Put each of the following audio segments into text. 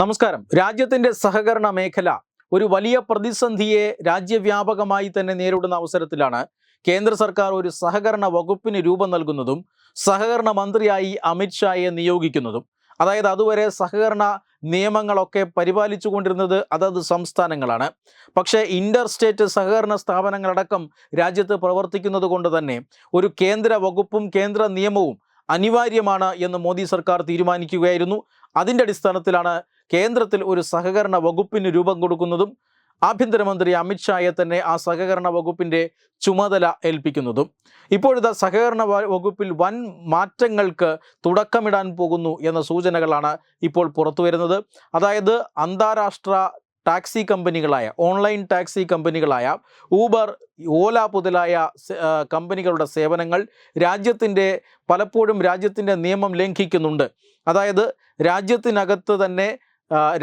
നമസ്കാരം. രാജ്യത്തിന്റെ സഹകരണ മേഖല ഒരു വലിയ പ്രതിസന്ധിയെ രാജ്യവ്യാപകമായി തന്നെ നേരിടുന്ന അവസരത്തിലാണ് കേന്ദ്ര സർക്കാർ ഒരു സഹകരണ വകുപ്പിന് രൂപം നൽകുന്നതും സഹകരണ മന്ത്രിയായി അമിത്ഷായെ നിയോഗിക്കുന്നതും. അതായത് അതുവരെ സഹകരണ നിയമങ്ങളൊക്കെ പരിപാലിച്ചു കൊണ്ടിരുന്നത് അതത് സംസ്ഥാനങ്ങളാണ്. പക്ഷേ ഇന്റർ സ്റ്റേറ്റ് സഹകരണ സ്ഥാപനങ്ങളടക്കം രാജ്യത്ത് പ്രവർത്തിക്കുന്നത് കൊണ്ട് തന്നെ ഒരു കേന്ദ്ര വകുപ്പും കേന്ദ്ര നിയമവും അനിവാര്യമാണ് എന്ന് മോദി സർക്കാർ തീരുമാനിക്കുകയായിരുന്നു. അതിന്റെ അടിസ്ഥാനത്തിലാണ് കേന്ദ്രത്തിൽ ഒരു സഹകരണ വകുപ്പിന് രൂപം കൊടുക്കുന്നതും ആഭ്യന്തരമന്ത്രി അമിത്ഷായെ തന്നെ ആ സഹകരണ വകുപ്പിന്റെ ചുമതല ഏൽപ്പിക്കുന്നതും. ഇപ്പോഴത്തെ സഹകരണ വകുപ്പിൽ വൻ മാറ്റങ്ങൾക്ക് തുടക്കമിടാൻ പോകുന്നു എന്ന സൂചനകളാണ് ഇപ്പോൾ പുറത്തു വരുന്നത്. അതായത് അന്താരാഷ്ട്ര ടാക്സി കമ്പനികളായ ഓൺലൈൻ ടാക്സി കമ്പനികളായ ഊബർ ഓല മുതലായ കമ്പനികളുടെ സേവനങ്ങൾ രാജ്യത്തിന്റെ പലപ്പോഴും രാജ്യത്തിന്റെ നിയമം ലംഘിക്കുന്നുണ്ട്. അതായത് രാജ്യത്തിനകത്ത് തന്നെ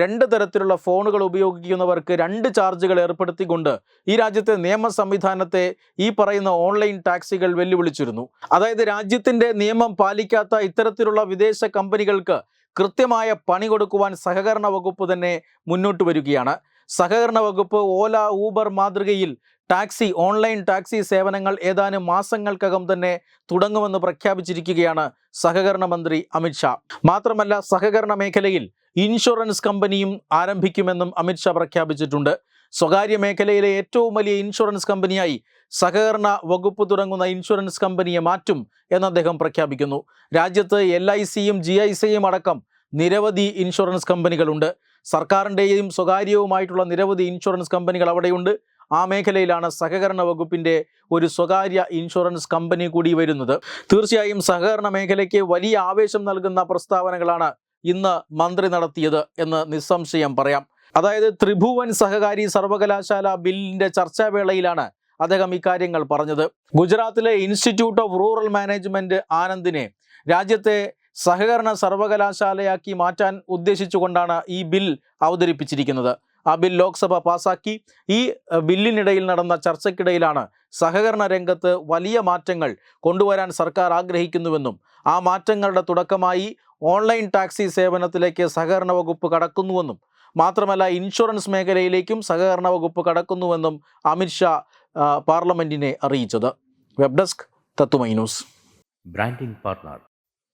രണ്ട് തരത്തിലുള്ള ഫോണുകൾ ഉപയോഗിക്കുന്നവർക്ക് രണ്ട് ചാർജുകൾ ഏർപ്പെടുത്തിക്കൊണ്ട് ഈ രാജ്യത്തെ നിയമ സംവിധാനത്തെ ഈ പറയുന്ന ഓൺലൈൻ ടാക്സികൾ വെല്ലുവിളിച്ചിരുന്നു. അതായത് രാജ്യത്തിന്റെ നിയമം പാലിക്കാത്ത ഇത്തരത്തിലുള്ള വിദേശ കമ്പനികൾക്ക് കൃത്യമായ പണി കൊടുക്കുവാൻ സഹകരണ വകുപ്പ് തന്നെ മുന്നോട്ട് വരികയാണ്. സഹകരണ വകുപ്പ് ഓല ഊബർ മാതൃകയിൽ ടാക്സി ഓൺലൈൻ ടാക്സി സേവനങ്ങൾ ഏതാനും മാസങ്ങൾക്കകം തന്നെ തുടങ്ങുമെന്ന് പ്രഖ്യാപിച്ചിരിക്കുകയാണ് സഹകരണ മന്ത്രി അമിത്ഷാ മാത്രമല്ല സഹകരണ മേഖലയിൽ ഇൻഷുറൻസ് കമ്പനിയും ആരംഭിക്കുമെന്നും അമിത്ഷാ പ്രഖ്യാപിച്ചിട്ടുണ്ട്. സ്വകാര്യ മേഖലയിലെ ഏറ്റവും വലിയ ഇൻഷുറൻസ് കമ്പനിയായി സഹകരണ വകുപ്പ് തുടങ്ങുന്ന ഇൻഷുറൻസ് കമ്പനിയെ മാറ്റും എന്ന് അദ്ദേഹം പ്രഖ്യാപിക്കുന്നു. രാജ്യത്ത് എൽ ഐ സിയും ജി ഐ സിയും അടക്കം നിരവധി ഇൻഷുറൻസ് കമ്പനികളുണ്ട്. സർക്കാരിന്റെയും സ്വകാര്യവുമായിട്ടുള്ള നിരവധി ഇൻഷുറൻസ് കമ്പനികൾ അവിടെയുണ്ട്. ആ മേഖലയിലാണ് സഹകരണ വകുപ്പിന്റെ ഒരു സ്വകാര്യ ഇൻഷുറൻസ് കമ്പനി കൂടി വരുന്നത്. തീർച്ചയായും സഹകരണ മേഖലയ്ക്ക് വലിയ ആവേശം നൽകുന്ന പ്രസ്താവനകളാണ് ഇന്ന് മന്ത്രി നടത്തിയത് എന്ന് നിസ്സംശയം പറയാം. അതായത് ത്രിഭുവൻ സഹകാരി സർവകലാശാല ബില്ലിന്റെ ചർച്ചാവേളയിലാണ് അദ്ദേഹം ഇക്കാര്യങ്ങൾ പറഞ്ഞത്. ഗുജറാത്തിലെ ഇൻസ്റ്റിറ്റ്യൂട്ട് ഓഫ് റൂറൽ മാനേജ്മെന്റ് ആനന്ദിനെ രാജ്യത്തെ സഹകരണ സർവകലാശാലയാക്കി മാറ്റാൻ ഉദ്ദേശിച്ചുകൊണ്ടാണ് ഈ ബിൽ അവതരിപ്പിച്ചിരിക്കുന്നത്. ആ ബിൽ ലോക്സഭ പാസാക്കി. ഈ ബില്ലിനിടയിൽ നടന്ന ചർച്ചയ്ക്കിടയിലാണ് സഹകരണ രംഗത്ത് വലിയ മാറ്റങ്ങൾ കൊണ്ടുവരാൻ സർക്കാർ ആഗ്രഹിക്കുന്നുവെന്നും ആ മാറ്റങ്ങളുടെ തുടക്കമായി ഓൺലൈൻ ടാക്സി സേവനത്തിലേക്ക് സഹകരണ വകുപ്പ് കടക്കുന്നുവെന്നും മാത്രമല്ല ഇൻഷുറൻസ് മേഖലയിലേക്കും സഹകരണ വകുപ്പ് കടക്കുന്നുവെന്നും അമിത്ഷാ പാർലമെന്റിനെ അറിയിച്ചത്. വെബ് ഡെസ്ക് തത്തുമൈ news. Branding partner